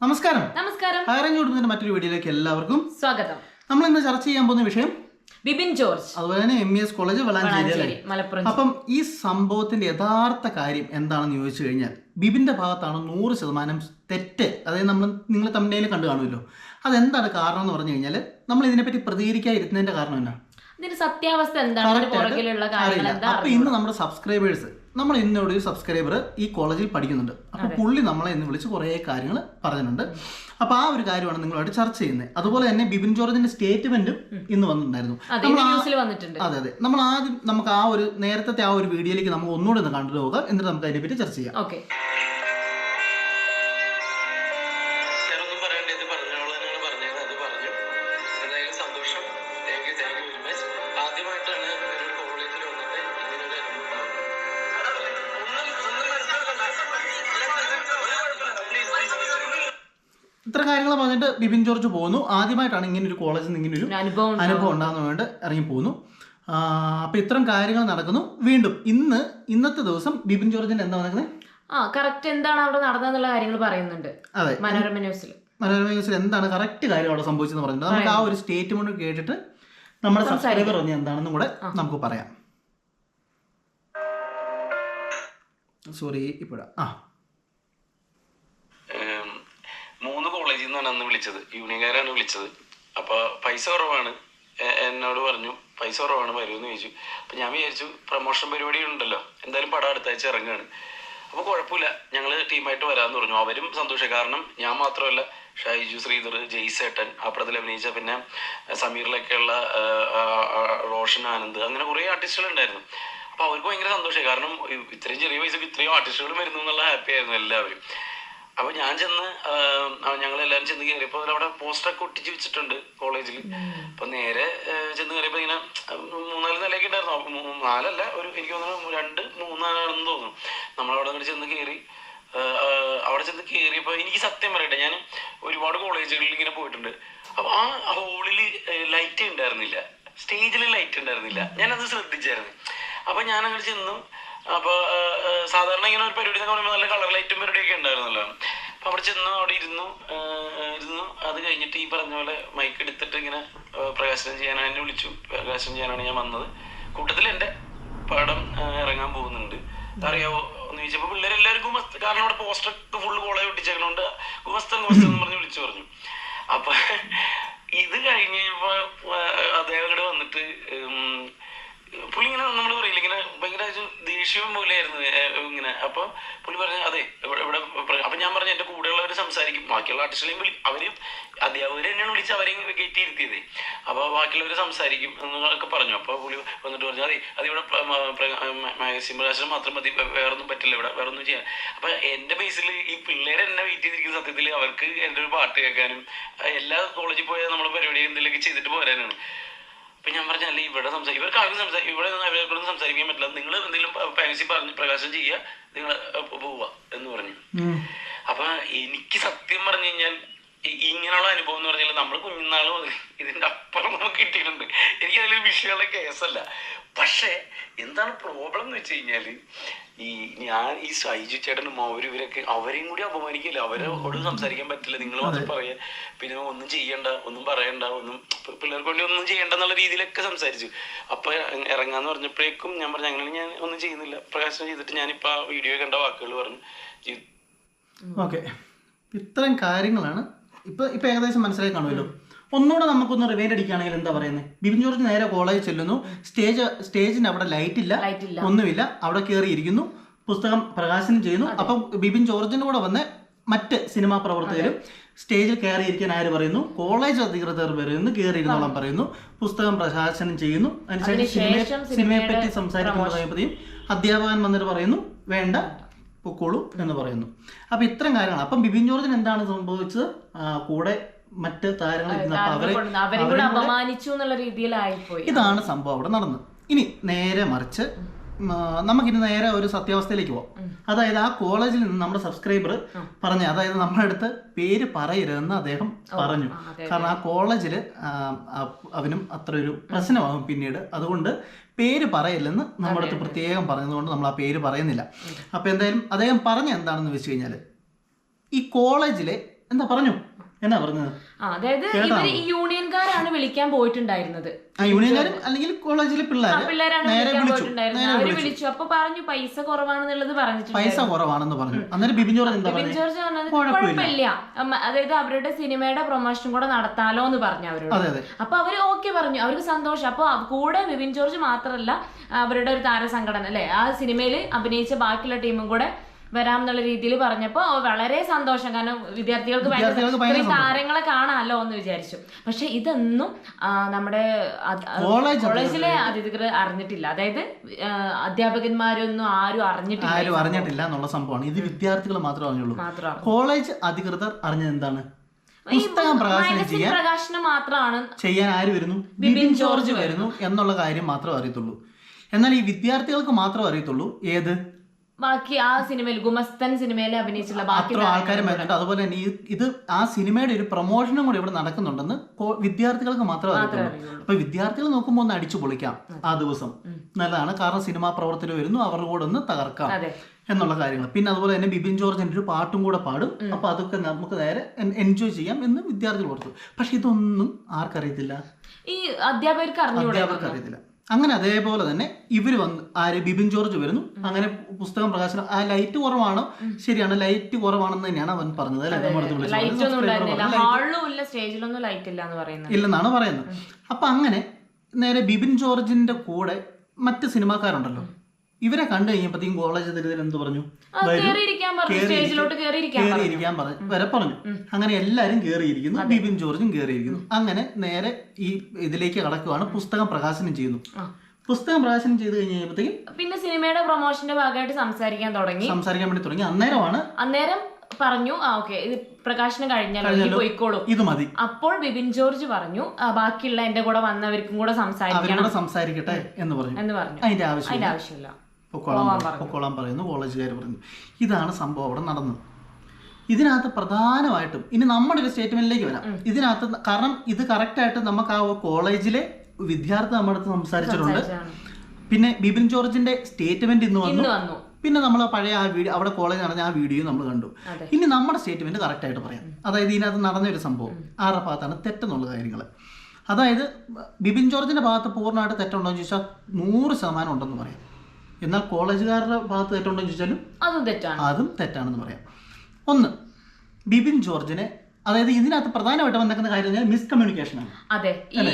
നമസ്കാരം. നമസ്കാരം. ഹയറിംഗ് കുടുംബത്തിന്റെ മറ്റൊരു വീഡിയോയിലേക്ക് എല്ലാവർക്കും സ്വാഗതം. നമ്മൾ ഇന്ന് ചർച്ച ചെയ്യാൻ പോകുന്ന വിഷയം ബിബിൻ ജോർജ്. അതുപോലെ തന്നെ M E S college Valanchery Malappuram അപ്പം ഈ സംഭവത്തിന്റെ യഥാർത്ഥ കാര്യം എന്താണെന്ന് ചോദിച്ചു കഴിഞ്ഞാൽ ബിബിന്റെ ഭാഗത്താണ് നൂറ് ശതമാനം തെറ്റ്. അതായത് നമ്മൾ നിങ്ങൾ തമ്മിൽ കണ്ടു കാണുമല്ലോ. അതെന്താണ് കാരണം എന്ന് പറഞ്ഞു കഴിഞ്ഞാൽ നമ്മൾ ഇതിനെപ്പറ്റി പ്രതികരിക്കാതിരുന്നതിന്റെ കാരണം എന്നാ? ഇതിന്റെ സത്യാവസ്ഥ എന്താണ്? പുറകിലുള്ള അപ്പൊ ഇന്ന് നമ്മുടെ സബ്സ്ക്രൈബേഴ്സ് നമ്മൾ ഇന്നോട് ഒരു സബ്സ്ക്രൈബർ ഈ കോളേജിൽ പഠിക്കുന്നുണ്ട്. അപ്പൊ പുള്ളി നമ്മളെ ഇന്ന് വിളിച്ച് കുറേ കാര്യങ്ങൾ പറഞ്ഞിട്ടുണ്ട്. അപ്പൊ ആ ഒരു കാര്യമാണ് നിങ്ങളായിട്ട് ചർച്ച ചെയ്യുന്നത്. അതുപോലെ തന്നെ ബിബിൻ ജോർജിന്റെ സ്റ്റേറ്റ്മെന്റും ഇന്ന് വന്നിട്ടുണ്ടായിരുന്നു. നമ്മൾ അതെ അതെ. നമ്മൾ ആദ്യം നമുക്ക് ആ ഒരു നേരത്തെ ആ ഒരു വീഡിയോയിലേക്ക് നമുക്ക് ഒന്നുകൂടെ ഒന്ന് കണ്ടു പോകാം. എന്നിട്ട് നമുക്ക് അതിനെപ്പറ്റി ചർച്ച ചെയ്യാം. ഇത്ര കാര്യങ്ങൾ പറഞ്ഞിട്ട് ബിബിൻ ജോർജ് പോകുന്നു ആദ്യമായിട്ടാണ് ഇങ്ങനെ ഒരു കോളേജിൽ നിന്ന് ഇങ്ങനെ ഒരു അനുഭവം ഉണ്ടാവും. അനുഭവം ഉണ്ടാകുന്ന വേണ്ടി ഇറങ്ങി പോകുന്നു അപ്പൊ ഇത്തരം കാര്യങ്ങൾ നടക്കുന്നു. വീണ്ടും ഇന്ന് ഇന്നത്തെ ദിവസം ബിബിൻ ജോർജിന്റെ എന്താ നടക്കുന്നത് ആ കറക്റ്റ് എന്താണ് അവിടെ നടന്നതെന്നുള്ള കാര്യങ്ങൾ പറയുന്നുണ്ട്. അതെ. മനോരമ ന്യൂസിൽ മനോരമ ന്യൂസിൽ എന്താണ് കറക്റ്റ് കാര്യം അവിടെ സംഭവിച്ചെന്ന് പറഞ്ഞിട്ട് നമുക്ക് ആ ഒരു സ്റ്റേറ്റ്മെന്റ് കേട്ടിട്ട് നമ്മുടെ സബ്സ്ക്രൈബർ പറഞ്ഞ എന്താണെന്നും കൂടെ നമുക്ക് പറയാം. സോറി ഇപ്പോഴാ. ആ ഏം, മൂന്ന് കോളേജിൽ നിന്നാണ് അന്ന് വിളിച്ചത്. യൂണിയൻകാരാണ് വിളിച്ചത്. അപ്പൊ പൈസ കുറവാണ്. എന്നോട് പറഞ്ഞു പൈസ കുറവാണ് വരുമെന്ന് ചോദിച്ചു. അപ്പൊ ഞാൻ വിചാരിച്ചു പ്രമോഷൻ പരിപാടി ഉണ്ടല്ലോ. എന്തായാലും പടം അടുത്ത ആഴ്ച ഇറങ്ങുകയാണ് അപ്പൊ കുഴപ്പമില്ല. ഞങ്ങൾ ടീമായിട്ട് വരാമെന്ന് പറഞ്ഞു. അവരും സന്തോഷം. കാരണം ഞാൻ മാത്രമല്ല ഷൈജു ശ്രീധർ ജയ്സേട്ടൻ ആ പടത്തിൽ അഭിനയിച്ച പിന്നെ സമീറിലൊക്കെയുള്ള റോഷൻ ആനന്ദ് അങ്ങനെ കുറേ ആർട്ടിസ്റ്റുകൾ ഉണ്ടായിരുന്നു അപ്പൊ അവർക്ക് ഭയങ്കര സന്തോഷമായി. കാരണം ഇത്രയും ചെറിയ വയസ്സൊക്കെ ഇത്രയും ആർട്ടിസ്റ്റുകൾ വരുന്നു എന്നുള്ള ഹാപ്പി ആയിരുന്നു എല്ലാവരും. അപ്പൊ ഞാൻ ചെന്ന് ഞങ്ങൾ എല്ലാവരും ചെന്ന് കയറിയപ്പോ അവിടെ പോസ്റ്ററൊക്കെ ഒട്ടിച്ച് വെച്ചിട്ടുണ്ട് കോളേജിൽ അപ്പൊ നേരെ ചെന്ന് കയറിയപ്പോ ഇങ്ങനെ മൂന്നാൽ നിലയൊക്കെ ഉണ്ടായിരുന്നു. നാലല്ല ഒരു എനിക്ക് തോന്നുന്നു രണ്ട് മൂന്നാലാണെന്ന് തോന്നുന്നു. നമ്മളവിടെ അങ്ങോട്ട് ചെന്ന് കയറി അവിടെ ചെന്ന് കയറിയപ്പോ എനിക്ക് സത്യം പറയട്ടെ ഞാൻ ഒരുപാട് കോളേജുകളിൽ ഇങ്ങനെ പോയിട്ടുണ്ട്. അപ്പൊ ആ ഹോളിൽ ലൈറ്റ് ഉണ്ടായിരുന്നില്ല. സ്റ്റേജിൽ ലൈറ്റ് ഉണ്ടായിരുന്നില്ല. ഞാനത് ശ്രദ്ധിച്ചായിരുന്നു. അപ്പൊ ഞാൻ അങ്ങോട്ട് ചെന്നു. അപ്പൊ ആ, ആ, സാധാരണ ഇങ്ങനെ ഒരു പരിപാടി എന്നൊക്കെ പറയുമ്പോൾ നല്ല കളർ ലൈറ്റും പരിപാടിയൊക്കെ ഉണ്ടായിരുന്നല്ലോ. അപ്പൊ അവിടെ ചെന്ന് അവിടെ ഇരുന്നു ഇരുന്നു. അത് കഴിഞ്ഞിട്ട് ഈ പറഞ്ഞ പോലെ മൈക്ക് എടുത്തിട്ട് ഇങ്ങനെ പ്രകാശനം ചെയ്യാനാണ് എന്നെ വിളിച്ചു. പ്രകാശനം ചെയ്യാനാണ് ഞാൻ വന്നത്. കൂട്ടത്തിൽ എന്റെ പടം ഇറങ്ങാൻ പോകുന്നുണ്ട്. അറിയാവോ എന്ന് ചോദിച്ചപ്പോ പിള്ളേരെല്ലാവരും ഗുമസ്ത കാരണം അവിടെ പോസ്റ്റർ ഫുള്ള് കോളേജ് ഒട്ടിച്ചേക്കണോണ്ട് ഗുമസ്തൻ ഗുമസ്തൻ എന്ന് പറഞ്ഞ് വിളിച്ചു പറഞ്ഞു. അപ്പൊ ഇത് കഴിഞ്ഞപ്പോ അദ്ദേഹം കൂടെ വന്നിട്ട് പുള്ളി ഇങ്ങനെ നമ്മൾ പറയില്ല ഇങ്ങനെ ഭയങ്കര ദേഷ്യവും ദേഷ്യം പോലെയായിരുന്നു ഇങ്ങനെ. അപ്പൊ പുള്ളി പറഞ്ഞു അതെ ഇവിടെ അപ്പൊ ഞാൻ പറഞ്ഞു എന്റെ കൂടെയുള്ളവർ സംസാരിക്കും. ബാക്കിയുള്ള ആർട്ടിസ്റ്റുകളെയും വിളി അവർ അധ്യാപകർ തന്നെയാണ് വിളിച്ച് അവരെയും കയറ്റി ഇരുത്തിയത് അപ്പൊ ബാക്കിയുള്ളവർ സംസാരിക്കും എന്നൊക്കെ പറഞ്ഞു. അപ്പൊ പുള്ളി വന്നിട്ട് പറഞ്ഞു അതെ ഇവിടെ മാഗസിൻ പ്രകാശനം മാത്രം മതി. വേറൊന്നും പറ്റില്ല ഇവിടെ വേറൊന്നും ചെയ്യാൻ. അപ്പൊ എന്റെ ബേസിൽ ഈ പിള്ളേരെ എന്നെ വെയിറ്റ് ചെയ്തിരിക്കുന്ന സത്യത്തിൽ അവർക്ക് എന്റെ ഒരു പാട്ട് കേൾക്കാനും എല്ലാ കോളേജിൽ പോയാൽ നമ്മൾ പരിപാടി എന്തെങ്കിലുമൊക്കെ ചെയ്തിട്ട് പോരാനാണ്. അപ്പൊ ഞാൻ പറഞ്ഞ അല്ലെ ഇവിടെ സംസാരിക്കും ഇവർക്ക് ആർക്കും സംസാരിക്കും ഇവിടെ ഒന്നും അവരെ കൊണ്ടൊന്നും സംസാരിക്കാൻ പറ്റില്ല നിങ്ങൾ എന്തെങ്കിലും പാൻസി പറഞ്ഞ് പ്രകാശം ചെയ്യുക നിങ്ങൾ പോവുക എന്ന് പറഞ്ഞു. അപ്പൊ എനിക്ക് സത്യം പറഞ്ഞു കഴിഞ്ഞാൽ ഇ- ഇങ്ങനെയുള്ള അനുഭവം എന്ന് പറഞ്ഞാൽ നമ്മൾ കുഞ്ഞുനാൾ മുതൽ ഇതിന്റെ അപ്പുറം നമുക്ക് കിട്ടിയിട്ടുണ്ട്. എനിക്ക് അതിലൊരു വിഷയമുള്ള കേസല്ല. പക്ഷേ എന്താണ് പ്രോബ്ലം എന്ന് വെച്ച് കഴിഞ്ഞാൽ ഈ ഞാൻ ഈ സൈജു ചേട്ടനും അവരും ഇവരൊക്കെ അവരെയും കൂടി അപമാനിക്കില്ല. അവരോട് സംസാരിക്കാൻ പറ്റില്ല. നിങ്ങൾ മാത്രം പറയാ പിന്നെ ഒന്നും ചെയ്യണ്ട ഒന്നും പറയണ്ട ഒന്നും പിള്ളേർക്ക് വേണ്ടി ഒന്നും ചെയ്യണ്ട എന്നുള്ള രീതിയിലൊക്കെ സംസാരിച്ചു. അപ്പൊ ഇറങ്ങാന്ന് പറഞ്ഞപ്പോഴേക്കും ഞാൻ പറഞ്ഞു അങ്ങനെ ഞാൻ ഒന്നും ചെയ്യുന്നില്ല. പ്രകാശനം ചെയ്തിട്ട് ഞാനിപ്പോ ആ വീഡിയോ കണ്ട വാക്കുകൾ പറഞ്ഞു. ഓക്കെ. ഇത്രയും കാര്യങ്ങളാണ് ഇപ്പൊ ഇപ്പൊ ഏകദേശം മനസ്സിലായി കാണുമല്ലോ. ഒന്നുകൂടെ നമുക്കൊന്ന് റിവൈൻഡ് അടിക്കുകയാണെങ്കിൽ എന്താ പറയുന്നത് ബിബിൻ ജോർജ് നേരെ കോളേജിൽ ചെല്ലുന്നു. സ്റ്റേജ് സ്റ്റേജിന് അവിടെ ലൈറ്റ് ഇല്ല. ഒന്നുമില്ല. അവിടെ കയറിയിരിക്കുന്നു പുസ്തകം പ്രകാശനം ചെയ്യുന്നു. അപ്പം ബിബിൻ ജോർജിന്റെ കൂടെ വന്ന് മറ്റ് സിനിമാ പ്രവർത്തകരും സ്റ്റേജിൽ കയറിയിരിക്കാൻ ആര് പറയുന്നു? കോളേജ് അധികൃതർ പറയുന്നു കയറിയിരുന്നോളം പറയുന്നു. പുസ്തകം പ്രകാശനം ചെയ്യുന്നു. അതിനുശേഷം സിനിമയെ സിനിമയെ പറ്റി സംസാരിക്കുമ്പോൾ അധ്യാപകൻ വന്നിട്ട് പറയുന്നു വേണ്ട. പൊക്കോളൂ എന്ന് പറയുന്നു. അപ്പൊ ഇത്തരം കാര്യങ്ങൾ അപ്പം ബിബിൻ ജോർജിന് എന്താണ് സംഭവിച്ചത്? കൂടെ മറ്റ് താരങ്ങൾ ഇതാണ് സംഭവം അവിടെ നടന്നത്. ഇനി നേരെ മറിച്ച് നമുക്കിനി നേരെ ഒരു സത്യാവസ്ഥയിലേക്ക് പോവാം. അതായത് ആ കോളേജിൽ നിന്ന് നമ്മുടെ സബ്സ്ക്രൈബർ പറഞ്ഞു അതായത് നമ്മുടെ അടുത്ത് പേര് പറയരുതെന്ന് അദ്ദേഹം പറഞ്ഞു. കാരണം ആ കോളേജിൽ അവനും അത്ര ഒരു പ്രശ്നമാകും പിന്നീട്. അതുകൊണ്ട് പേര് പറയില്ലെന്ന് നമ്മുടെ അടുത്ത് പ്രത്യേകം പറഞ്ഞതുകൊണ്ട് നമ്മൾ ആ പേര് പറയുന്നില്ല. അപ്പൊ എന്തായാലും അദ്ദേഹം പറഞ്ഞ എന്താണെന്ന് വെച്ച് കഴിഞ്ഞാൽ ഈ കോളേജിലെ എന്താ പറഞ്ഞു? എന്നാ പറഞ്ഞത്? അതായത് ഇവർ യൂണിയൻകാരാണ് വിളിക്കാൻ പോയിട്ടുണ്ടായിരുന്നത്. യൂണിയൻകാരും അല്ലെങ്കിൽ കോളേജിലെ പിള്ളേർ പിള്ളേരാണ് വിളിക്കാൻ പോയിട്ടുണ്ടായിരുന്നത്. അവർ വിളിച്ചു. അപ്പൊ പറഞ്ഞു പൈസ കുറവാണെന്നുള്ളത് പറഞ്ഞിട്ടുണ്ട് പൈസ കുറവാണെന്ന് പറഞ്ഞു. അന്നേരം ബിബിൻ ജോർജ് എന്താ ബിബിൻ പറഞ്ഞത് ജോർജ് പറഞ്ഞത് കുഴപ്പമില്ല. അതായത് അവരുടെ സിനിമയുടെ പ്രൊമോഷൻ കൂടെ നടത്താലോ എന്ന് പറഞ്ഞു അവരോട്. അപ്പൊ അവർ ഓക്കെ പറഞ്ഞു. അവർക്ക് സന്തോഷം. അപ്പൊ കൂടെ ബിബിൻ ജോർജ് മാത്രമല്ല അവരുടെ ഒരു താരസംഘടന അല്ലെ? ആ സിനിമയിൽ അഭിനയിച്ച ബാക്കിയുള്ള ടീമും കൂടെ വരാം എന്നുള്ള രീതിയിൽ പറഞ്ഞപ്പോ വളരെ സന്തോഷം. കാരണം വിദ്യാർത്ഥികൾക്ക് ഭയങ്കര താരങ്ങളെ കാണാമല്ലോ എന്ന് വിചാരിച്ചു. പക്ഷെ ഇതൊന്നും നമ്മുടെ കോളേജിലെ അധികൃതർ അറിഞ്ഞിട്ടില്ല. അതായത് അധ്യാപകന്മാരൊന്നും ആരും അറിഞ്ഞിട്ടില്ല ആരും അറിഞ്ഞിട്ടില്ല എന്നുള്ള സംഭവമാണ്. ഇത് വിദ്യാർത്ഥികൾ മാത്രമേ അറിഞ്ഞുള്ളൂ. മാത്രമാണ് കോളേജ് അധികൃതർ അറിഞ്ഞത് എന്താണ്? പുസ്തകം പ്രകാശനം ചെയ്യാൻ പ്രകാശനം മാത്രമാണ് ചെയ്യാൻ ആര് വരുന്നു? ബിബിൻ ജോർജ് വരുന്നു. എന്നുള്ള കാര്യം മാത്രമേ അറിയത്തുള്ളൂ. എന്നാൽ ഈ വിദ്യാർത്ഥികൾക്ക് മാത്രമേ അറിയത്തുള്ളൂ. ഏത്? ബാക്കി ആ സിനിമയിൽ ഗുമസ്തൻ സിനിമയിൽ അഭിനയിച്ചുള്ള ബാക്കി ആൾക്കാരും വരുന്നുണ്ട് അതുപോലെ തന്നെ ഇത് ആ സിനിമയുടെ ഒരു പ്രൊമോഷനും കൂടി ഇവിടെ നടക്കുന്നുണ്ടെന്ന് വിദ്യാർത്ഥികൾക്ക് മാത്രമേ അറിയത്തുള്ളൂ. അപ്പൊ വിദ്യാർത്ഥികൾ നോക്കുമ്പോൾ ഒന്ന് അടിച്ചു പൊളിക്കാം ആ ദിവസം. നല്ലതാണ്. കാരണം സിനിമാ പ്രവർത്തനം വരുന്നു അവരുടെ കൂടെ ഒന്ന് തകർക്കാം എന്നുള്ള കാര്യങ്ങൾ. പിന്നെ അതുപോലെ തന്നെ ബിബിൻ ജോർജിന്റെ ഒരു പാട്ടും കൂടെ പാടും. അപ്പൊ അതൊക്കെ നമുക്ക് നേരെ എൻജോയ് ചെയ്യാം എന്ന് വിദ്യാർത്ഥികൾ ഓർത്തു. പക്ഷെ ഇതൊന്നും ആർക്കറിയത്തില്ല? ഈ അധ്യാപകർക്ക് അറിയത്തില്ല. അങ്ങനെ അതേപോലെ തന്നെ ഇവർ വന്ന് ആര് ബിബിൻ ജോർജ് വരുന്നു. അങ്ങനെ പുസ്തകം പ്രകാശനം ആ ലൈറ്റ് കുറവാണ്. ശരിയാണ് ലൈറ്റ് കുറവാണെന്ന് തന്നെയാണ് അവൻ പറഞ്ഞത് ഇല്ലെന്നാണ് പറയുന്നത്. അപ്പൊ അങ്ങനെ നേരെ ബിബിൻ ജോർജിന്റെ കൂടെ മറ്റ് സിനിമാക്കാരുണ്ടല്ലോ. ഇവരെ കണ്ടു കഴിഞ്ഞപ്പോഴത്തേക്കും കോളേജ് തിരുതൽ എന്ത് പറഞ്ഞു? കയറിയിരിക്കാൻ വരെ. പറഞ്ഞു അങ്ങനെ എല്ലാരും കയറിയിരിക്കുന്നു ബിപിൻ ജോർജും കയറിയിരിക്കുന്നു അങ്ങനെ നേരെ ഈ ഇതിലേക്ക് കടക്കുവാണ് പുസ്തകം പ്രകാശനം ചെയ്യുന്നു പുസ്തകം പ്രകാശനം ചെയ്ത് കഴിഞ്ഞപ്പോഴത്തേക്കും പിന്നെ സിനിമയുടെ പ്രൊമോഷന്റെ ഭാഗമായിട്ട് സംസാരിക്കാൻ തുടങ്ങി. സംസാരിക്കാൻ വേണ്ടി തുടങ്ങി. അന്നേരമാണ് അന്നേരം പറഞ്ഞു ആ ഓക്കെ ഇത് പ്രകാശനം കഴിഞ്ഞല്ലോ പോയിക്കോളും. ഇത് മതി. അപ്പോൾ ബിബിൻ ജോർജ് പറഞ്ഞു ബാക്കിയുള്ള എന്റെ കൂടെ വന്നവർക്കും കൂടെ സംസാരിക്കണം. സംസാരിക്കട്ടെ എന്ന് പറഞ്ഞു. എന്ന് പറഞ്ഞു. അതിന്റെ ആവശ്യമില്ല. പൊക്കോളാൻ പറഞ്ഞു. പൊക്കോളാൻ പറയുന്നു. കോളേജുകാർ പറയുന്നു ഇതാണ് സംഭവം അവിടെ നടന്നത് ഇതിനകത്ത് പ്രധാനമായിട്ടും ഇനി നമ്മുടെ ഒരു സ്റ്റേറ്റ്മെന്റിലേക്ക് വരാം. ഇതിനകത്ത് കാരണം ഇത് കറക്റ്റായിട്ട് നമുക്ക് ആ കോളേജിലെ വിദ്യാർത്ഥി നമ്മുടെ അടുത്ത് സംസാരിച്ചിട്ടുണ്ട്. പിന്നെ ബിബിൻ ജോർജിന്റെ സ്റ്റേറ്റ്മെന്റ് ഇന്ന് വന്നു. പിന്നെ നമ്മൾ പഴയ ആ വീഡിയോ അവിടെ കോളേജ് നടന്ന ആ വീഡിയോ നമ്മൾ കണ്ടു. ഇനി നമ്മുടെ സ്റ്റേറ്റ്മെന്റ് കറക്റ്റ് ആയിട്ട് പറയാം. അതായത് ഇതിനകത്ത് നടന്ന ഒരു സംഭവം ആരുടെ ഭാഗത്താണ്? തെറ്റെന്നുള്ള കാര്യങ്ങൾ അതായത് ബിബിൻ ജോർജിന്റെ ഭാഗത്ത് പൂർണമായിട്ട് തെറ്റുണ്ടോ എന്ന് ചോദിച്ചാൽ നൂറ് ശതമാനം ഉണ്ടെന്ന് പറയാം. എന്നാൽ കോളേജുകാരുടെ ഭാഗത്ത് തെറ്റുണ്ടോ എന്ന് ചോദിച്ചാലും അതും തെറ്റാണ്. അതും തെറ്റാണെന്ന് പറയാം. ഒന്ന് ബിബിൻ ജോർജിനെ അതായത് ഇതിനകത്ത് പ്രധാനമായിട്ട് വന്നേക്കുന്ന കാര്യം മിസ്കമ്മ്യൂണിക്കേഷൻ ആണ്. അതെ ഈ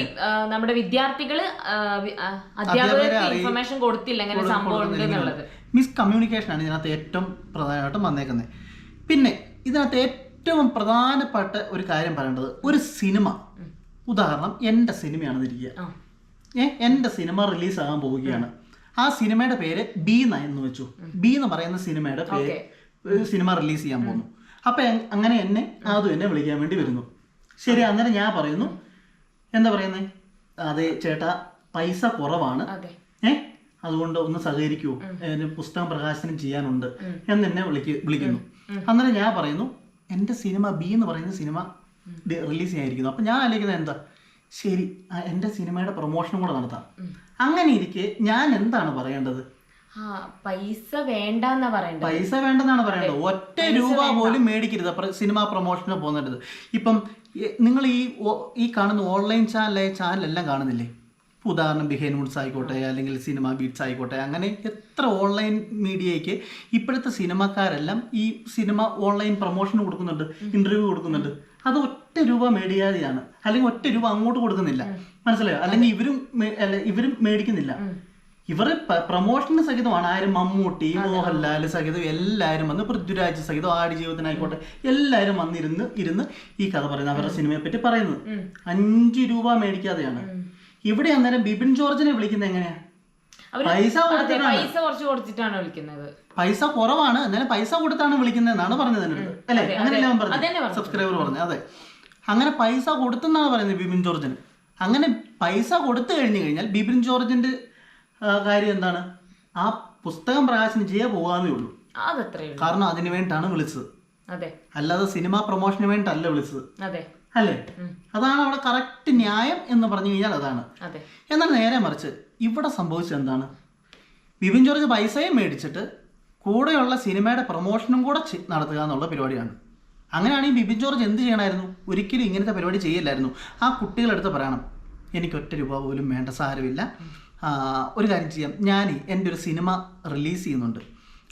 നമ്മുടെ വിദ്യാർത്ഥികൾ അധ്യാപകർക്ക് ഇൻഫർമേഷൻ കൊടുത്തില്ല ഇങ്ങനെ ആണ് സംഭവം എന്നുള്ളത്. മിസ്കമ്മ്യൂണിക്കേഷനാണ് ഇതിനകത്ത് ഏറ്റവും പ്രധാനമായിട്ടും വന്നേക്കുന്നത്. പിന്നെ ഇതിനകത്ത് ഏറ്റവും പ്രധാനപ്പെട്ട ഒരു കാര്യം പറയേണ്ടത് ഒരു സിനിമ. ഉദാഹരണം എന്റെ സിനിമയാണ് ഇരിക്കുക ഏഹ് ഏ എന്റെ സിനിമ റിലീസ് ആകാൻ പോവുകയാണ്. ആ സിനിമയുടെ പേര് ബി എന്ന് വെച്ചു. ബി എന്ന് പറയുന്ന സിനിമയുടെ പേര് സിനിമ റിലീസ് ചെയ്യാൻ പോകുന്നു. അപ്പൊ അങ്ങനെ എന്നെ അതും എന്നെ വിളിക്കാൻ വേണ്ടി വരുന്നു. ശരി അങ്ങനെ ഞാൻ പറയുന്നു. എന്താ പറയുന്നത് അതെ ചേട്ടാ പൈസ കുറവാണ്. ഏ? അതുകൊണ്ട് ഒന്ന് സഹകരിക്കുമോ പുസ്തകം പ്രകാശനം ചെയ്യാനുണ്ട് എന്ന് എന്നെ വിളിക്ക് വിളിക്കുന്നു. അന്നേരം ഞാൻ പറയുന്നു എന്റെ സിനിമ ബി എന്ന് പറയുന്ന സിനിമ റിലീസ് ചെയ്യാനിരിക്കുന്നു. അപ്പം ഞാൻ ആലോചിക്കുന്നത് എന്താ? ശരി എന്റെ എന്റെ സിനിമയുടെ പ്രൊമോഷനും കൂടെ നടത്താം. അങ്ങനെ ഇരിക്കെ ഞാൻ എന്താണ് പറയേണ്ടത്? പൈസ വേണ്ടെന്നാ പറയണ്ടത്. പൈസ വേണ്ടെന്നാണ് പറയേണ്ടത്. ഒറ്റ രൂപ പോലും മേടിക്കരുത്. സിനിമ പ്രൊമോഷന് പോകുന്നത് ഇപ്പം നിങ്ങൾ ഈ ഈ കാണുന്ന ഓൺലൈൻ ചാനലായ ചാനലെല്ലാം കാണുന്നില്ലേ? ഉദാഹരണം ബിഹൈൻ വുഡ്സ് ആയിക്കോട്ടെ അല്ലെങ്കിൽ സിനിമ ബീറ്റ്സ് ആയിക്കോട്ടെ അങ്ങനെ എത്ര ഓൺലൈൻ മീഡിയയ്ക്ക് ഇപ്പോഴത്തെ സിനിമക്കാരെല്ലാം ഈ സിനിമ ഓൺലൈൻ പ്രൊമോഷൻ കൊടുക്കുന്നുണ്ട് ഇന്റർവ്യൂ കൊടുക്കുന്നുണ്ട്. അത് ഒറ്റ രൂപ മേടിയാതെയാണ്. അല്ലെങ്കിൽ ഒറ്റ രൂപ അങ്ങോട്ട് കൊടുക്കുന്നില്ല. മനസ്സിലായോ? അല്ലെങ്കിൽ ഇവരും ഇവരും മേടിക്കുന്നില്ല. ഇവർ പ്രൊമോഷന് സഹിതമാണ്. ആരും? മമ്മൂട്ടി മോഹൻലാൽ സഹിതം എല്ലാവരും വന്ന്. പൃഥ്വിരാജ് സഹിതം ആടുജീവിതനായിക്കോട്ടെ എല്ലാവരും വന്നിരുന്ന് ഇരുന്ന് ഈ കഥ പറയുന്നത് അവരുടെ സിനിമയെ പറ്റി പറയുന്നത് അഞ്ചു രൂപ മേടിക്കാതെയാണ്. ഇവിടെ അന്നേരം ബിപിൻ ജോർജിനെ വിളിക്കുന്നത് എങ്ങനെയാ? അവർ പൈസ അതെ കൊടുത്തിട്ടാണ്. പൈസ കുറച്ച് കൊടുത്തിട്ടാണ് വിളിക്കുന്നത്. പൈസ കുറവാണ് എന്നാലും പൈസ കൊടുത്താണ് വിളിക്കുന്നത് എന്നാണ് എന്റെ അടുത്ത്. അല്ലേ? അങ്ങനെയല്ലേ അവൻ അതന്നെ പറഞ്ഞു പറഞ്ഞത്. സബ്സ്ക്രൈബർ പറഞ്ഞു അതെ. അങ്ങനെ പൈസ കൊടുത്തെന്നാണ് പറയുന്നത് ബിബിൻ ജോർജിന്. അങ്ങനെ പൈസ കൊടുത്തു കഴിഞ്ഞു കഴിഞ്ഞാൽ ബിബിൻ ജോർജിന്റെ ആ, കാര്യം എന്താണ്? ആ പുസ്തകം പ്രകാശനം ചെയ്യാൻ പോകാന്നേ ഉള്ളൂ. അതത്രേ ഉള്ളൂ. കാരണം അതിന് വേണ്ടിയിട്ടാണ് വിളിച്ചത്. അതെ. അല്ലാതെ സിനിമ പ്രൊമോഷന് വേണ്ടിയിട്ടല്ല വിളിച്ചത്. അതെ. അല്ലേ? അതാണ് അവിടെ കറക്റ്റ് ന്യായം എന്ന് പറഞ്ഞു കഴിഞ്ഞാൽ അതാണ്. അതെ. എന്നാൽ നേരെ മറിച്ച് ഇവിടെ സംഭവിച്ചത് എന്താണ്? ബിബിൻ ജോർജ് പൈസയും മേടിച്ചിട്ട് കൂടെയുള്ള സിനിമയുടെ പ്രൊമോഷനും കൂടെ നടത്തുക എന്നുള്ള പരിപാടിയാണ്. അങ്ങനെയാണെങ്കിൽ ബിബിൻ ജോർജ് എന്ത് ചെയ്യണമായിരുന്നു? ഒരിക്കലും ഇങ്ങനത്തെ പരിപാടി ചെയ്യില്ലായിരുന്നു. ആ കുട്ടികളെടുത്ത് പറയണം എനിക്ക് ഒറ്റ രൂപ പോലും വേണ്ട സാരമില്ല. ഒരു കാര്യം ചെയ്യാം. ഞാൻ എന്റെ ഒരു സിനിമ റിലീസ് ചെയ്യുന്നുണ്ട്.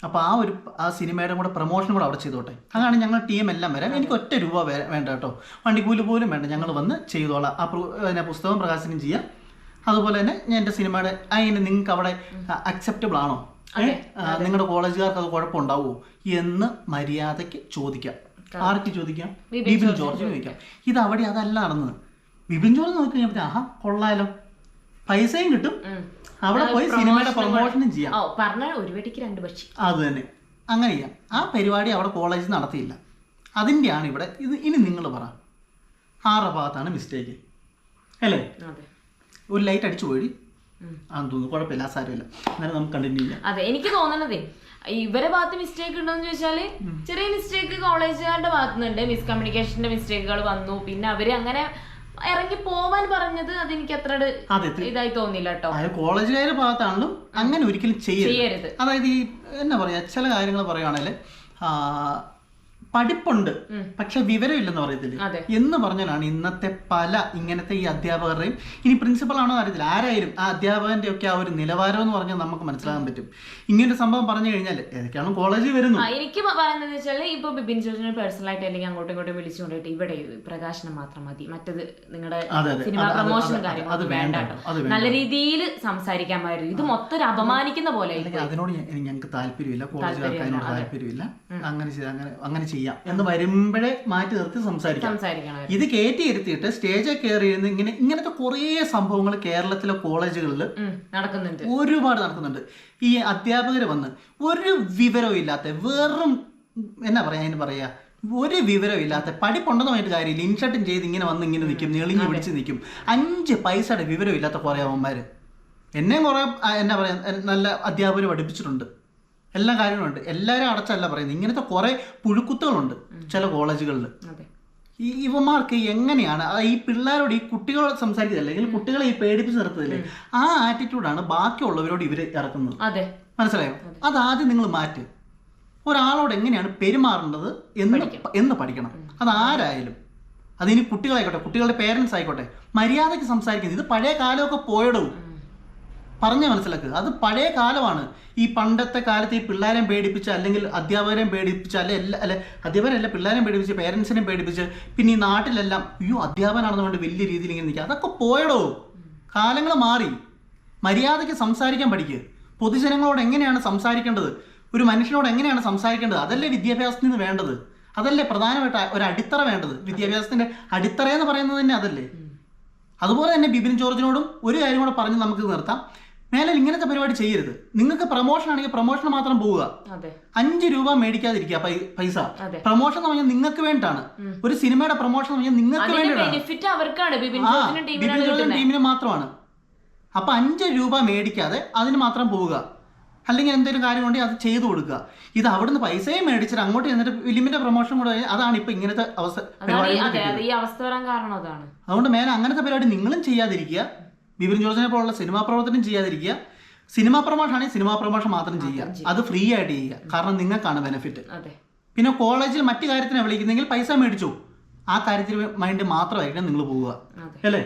അപ്പോൾ ആ ഒരു ആ സിനിമയുടെ കൂടെ പ്രൊമോഷൻ കൂടെ അവിടെ ചെയ്തോട്ടെ. അങ്ങനെ ഞങ്ങൾ ടീം എല്ലാം വരാം എനിക്ക് ഒറ്റ രൂപ വേണ്ട കേട്ടോ. വണ്ടിക്കൂലി പോലും വേണ്ട. ഞങ്ങൾ വന്ന് ചെയ്തോളാം. ആ പുസ്തകം പ്രകാശനം ചെയ്യാം. അതുപോലെ തന്നെ ഞാൻ എന്റെ സിനിമയുടെ അതിന് നിങ്ങൾക്ക് അവിടെ അക്സെപ്റ്റബിൾ ആണോ? നിങ്ങളുടെ കോളേജുകാർക്ക് അത് കുഴപ്പമുണ്ടാവുമോ? എന്ന് മര്യാദയ്ക്ക് ചോദിക്കാം. ആർക്ക് ചോദിക്കാം? ബിബിൻ ജോർജ് ചോദിക്കാം. ഇത് അവിടെ അതല്ല നടന്നത്. ബിബിൻ ജോർജ് നോക്കി കഴിഞ്ഞാൽ ആഹാ കൊള്ളാലോ. പൈസയും കിട്ടും. അവിടെ പോയി സിനിമയുടെ പ്രൊമോഷനും ചെയ്യാം. ഒരു വെടിക്ക് രണ്ട് പക്ഷി. അത് തന്നെ. അങ്ങനെ ചെയ്യാം. ആ പരിപാടി അവിടെ കോളേജിൽ നടത്തിയില്ല. അതിന്റെയാണ് ഇവിടെ. ഇത് ഇനി നിങ്ങൾ പറ. ആറ് ഭാഗത്താണ് മിസ്റ്റേക്ക് അല്ലേ? ഒരു ലൈറ്റ് അടിച്ചു പോയി. തോന്നുന്നു. കുഴപ്പമില്ല സാരമില്ല. എന്നാലും നമുക്ക് കണ്ടിന്യൂ ചെയ്യാം. അതെ എനിക്ക് തോന്നണതേ ഇവരെ ഭാഗത്ത് മിസ്റ്റേക്ക് ഉണ്ടോന്ന് ചോദിച്ചാൽ ചെറിയ മിസ്റ്റേക്ക് കോളേജുകാരുടെ ഭാഗത്ത് നിന്നുണ്ട് മിസ്കമ്മ്യൂണിക്കേഷന്റെ മിസ്റ്റേക്കുകൾ വന്നു. പിന്നെ അവർ അങ്ങനെ ഇറങ്ങി പോവാൻ പറഞ്ഞത് അതെനിക്ക് അത്ര ഇതായി തോന്നില്ല കേട്ടോ. കോളേജുകാരുടെ ഭാഗത്താണെങ്കിലും അങ്ങനെ ഒരിക്കലും ചെയ്യരുത്. അതായത് ഈ എന്നാ പറയാ ചില കാര്യങ്ങൾ പറയുവാണെങ്കിൽ പഠിപ്പുണ്ട്. പക്ഷെ വിവരമില്ലെന്ന് പറയത്തില്ല. എന്ന് പറഞ്ഞാലാണ് ഇന്നത്തെ പല ഇങ്ങനത്തെ ഈ അധ്യാപകരുടെയും ഇനി പ്രിൻസിപ്പൾ ആണോ അറിയത്തില്ല. ആരായാലും ആ അധ്യാപകന്റെ ഒക്കെ ആ ഒരു നിലവാരം എന്ന് പറഞ്ഞാൽ നമുക്ക് മനസ്സിലാക്കാൻ പറ്റും. ഇങ്ങനൊരു സംഭവം പറഞ്ഞു കഴിഞ്ഞാൽ ഏതൊക്കെയാണ് കോളേജിൽ വരുന്നത് എനിക്ക് പറയുന്നത് വെച്ചാൽ ഇപ്പൊ ബിബിൻ ജോർജിനെ പേഴ്സണൽ ആയിട്ട് അല്ലെങ്കിൽ അങ്ങോട്ടും ഇങ്ങോട്ടും വിളിച്ചുകൊണ്ടിട്ട് ഇവിടെ പ്രകാശനം മാത്രം മതി. മറ്റത് നിങ്ങളുടെ. സിനിമ അത് വേണ്ട. നല്ല രീതിയിൽ സംസാരിക്കാമായിരുന്നു ഇത് മൊത്തം ഒരു അപമാനിക്കുന്ന പോലെ അതിനോട് ഞങ്ങൾക്ക് താല്പര്യമില്ല. കോളേജുകാർക്ക് അതിനോട് താല്പര്യമില്ല. അങ്ങനെ അങ്ങനെ അങ്ങനെ ചെയ്യാം എന്ന് വരുമ്പോഴേ മാറ്റി നിർത്തി സംസാരിക്കാം. ഇത് കയറ്റി ഇരുത്തിയിട്ട് സ്റ്റേജിൽ കയറി ഇരുന്ന് ഇങ്ങനെ ഇങ്ങനത്തെ കുറേ സംഭവങ്ങൾ കേരളത്തിലെ കോളേജുകളിൽ നടക്കുന്നുണ്ട്. ഒരുപാട് നടക്കുന്നുണ്ട്. ഈ അധ്യാപകർ വന്ന് ഒരു വിവരവും ഇല്ലാത്ത വെറും എന്നാ പറയാ അതിന് പറയാ ഒരു വിവരവും ഇല്ലാത്ത പഠിപ്പുണ്ടെന്ന് പറഞ്ഞിട്ട് കാര്യമില്ല. ഇൻഷർട്ടും ചെയ്ത് ഇങ്ങനെ വന്ന് ഇങ്ങനെ നിൽക്കും നെളിഞ്ഞ് പിടിച്ച് നിൽക്കും അഞ്ച് പൈസയുടെ വിവരം ഇല്ലാത്ത കുറേ അവന്മാർ എന്നെയും കുറേ എന്നാ പറയാ നല്ല അധ്യാപകർ പഠിപ്പിച്ചിട്ടുണ്ട്. എല്ലാ കാര്യങ്ങളുണ്ട് എല്ലാവരും അടച്ചല്ല പറയുന്നത്. ഇങ്ങനത്തെ കുറേ പുഴുക്കുത്തുകളുണ്ട് ചില കോളേജുകളിൽ ഈ ഇവന്മാർക്ക് എങ്ങനെയാണ്? ഈ പിള്ളേരോട് ഈ കുട്ടികൾ സംസാരിക്കുന്നത് അല്ലെങ്കിൽ കുട്ടികളെ ഈ പേടിപ്പിച്ച് നിർത്തതില്ലേ ആ ആറ്റിറ്റ്യൂഡാണ് ബാക്കിയുള്ളവരോട് ഇവർ ഇറക്കുന്നത്. അതെ. മനസ്സിലായോ? അതാദ്യം നിങ്ങൾ മാറ്റ്. ഒരാളോട് എങ്ങനെയാണ് പെരുമാറേണ്ടത് എന്ന് എന്ന് പഠിക്കണം. അത് ആരായാലും. അതിനി കുട്ടികളായിക്കോട്ടെ കുട്ടികളുടെ പേരൻസ് ആയിക്കോട്ടെ മര്യാദയ്ക്ക് സംസാരിക്കുന്നത്. ഇത് പഴയ കാലമൊക്കെ പോയിടും പറഞ്ഞ മനസ്സിലാക്കുക അത് പഴയ കാലമാണ്. ഈ പണ്ടത്തെ കാലത്ത് ഈ പിള്ളേരെയും പേടിപ്പിച്ച് അല്ലെങ്കിൽ അധ്യാപകരെയും പേടിപ്പിച്ച് അല്ലെ എല്ലാ അല്ലെ അധ്യാപകരല്ല പിള്ളേരെയും പേടിപ്പിച്ച് പേരൻസിനെയും പേടിപ്പിച്ച് പിന്നെ ഈ നാട്ടിലെല്ലാം അയ്യോ അധ്യാപനാണെന്ന് കൊണ്ട് വലിയ രീതിയിൽ ഇങ്ങനെ നിൽക്കുക. അതൊക്കെ പോയടോ. കാലങ്ങൾ മാറി. മര്യാദയ്ക്ക് സംസാരിക്കാൻ പഠിക്കുക പൊതുജനങ്ങളോട് എങ്ങനെയാണ് സംസാരിക്കേണ്ടത്? ഒരു മനുഷ്യനോട് എങ്ങനെയാണ് സംസാരിക്കേണ്ടത്? അതല്ലേ വിദ്യാഭ്യാസത്തിൽ നിന്ന് വേണ്ടത്. അതല്ലേ പ്രധാനമായിട്ട് ഒരു അടിത്തറ വേണ്ടത്? വിദ്യാഭ്യാസത്തിന്റെ അടിത്തറ എന്ന് പറയുന്നത് തന്നെ അതല്ലേ. അതുപോലെ തന്നെ ബിബിൻ ജോർജിനോടും ഒരു കാര്യം കൂടെ പറഞ്ഞ് നമുക്ക് നിർത്താം. മേലിൽ ഇങ്ങനത്തെ പരിപാടി ചെയ്യരുത്. നിങ്ങൾക്ക് പ്രൊമോഷൻ ആണെങ്കിൽ പ്രൊമോഷൻ മാത്രം പോവുക. അഞ്ച് രൂപ മേടിക്കാതിരിക്കുക പൈസ. പ്രൊമോഷൻ എന്ന് പറഞ്ഞാൽ നിങ്ങൾക്ക് വേണ്ടിയിട്ടാണ്. ഒരു സിനിമയുടെ പ്രൊമോഷൻ എന്ന് പറഞ്ഞാൽ നിങ്ങൾക്ക് വേണ്ടിയിട്ടാണ്. ബിബിൻ ടീമിന് മാത്രമാണ്. അപ്പൊ അഞ്ച് രൂപ മേടിക്കാതെ അതിന് മാത്രം പോവുക. അല്ലെങ്കിൽ എന്തെങ്കിലും കാര്യം ഉണ്ടെങ്കിൽ അത് ചെയ്തു കൊടുക്കുക. ഇത് അവിടുന്ന് പൈസയും മേടിച്ചിട്ട് അങ്ങോട്ട് ചെന്നിട്ട് ഫിലിമിന്റെ പ്രൊമോഷൻ കൂടെ അതാണ് ഇപ്പൊ ഇങ്ങനത്തെ അവസ്ഥ അതുകൊണ്ട് മേലെ അങ്ങനത്തെ പരിപാടി നിങ്ങളും ചെയ്യാതിരിക്കുക. ബിബിൻ ജോസിനെ പോലുള്ള സിനിമാ പ്രവർത്തനം ചെയ്യാതിരിക്കുക. സിനിമാ പ്രമോഷൻ ആണെങ്കിൽ സിനിമാ പ്രമോഷൻ മാത്രം ചെയ്യുക. അത് ഫ്രീ ആയിട്ട് ചെയ്യുക. കാരണം നിങ്ങൾക്കാണ് ബെനിഫിറ്റ് പിന്നെ കോളേജിൽ മറ്റു കാര്യത്തിന് വിളിക്കുന്നെങ്കിൽ പൈസ മേടിച്ചു. ആ കാര്യത്തിന് മൈൻഡ് മാത്രമായിരിക്കണം നിങ്ങൾ പോവുക. അല്ലേ?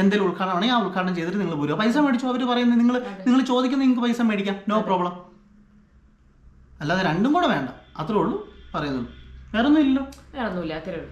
എന്തെങ്കിലും ഉദ്ഘാടനം ആണെങ്കിൽ ആ ഉദ്ഘാടനം ചെയ്തിട്ട് നിങ്ങൾ പോരുക. പൈസ മേടിച്ചു അവർ പറയുന്നത് നിങ്ങൾ നിങ്ങൾ ചോദിക്കുന്ന നിങ്ങൾക്ക് പൈസ മേടിക്കാം. നോ പ്രോബ്ലം അല്ലാതെ രണ്ടും കൂടെ വേണ്ട. അത്രേ ഉള്ളൂ പറയുന്നുള്ളൂ വേറൊന്നും ഇല്ലല്ലോ. വേറൊന്നുമില്ല. അത്രേ ഉള്ളൂ.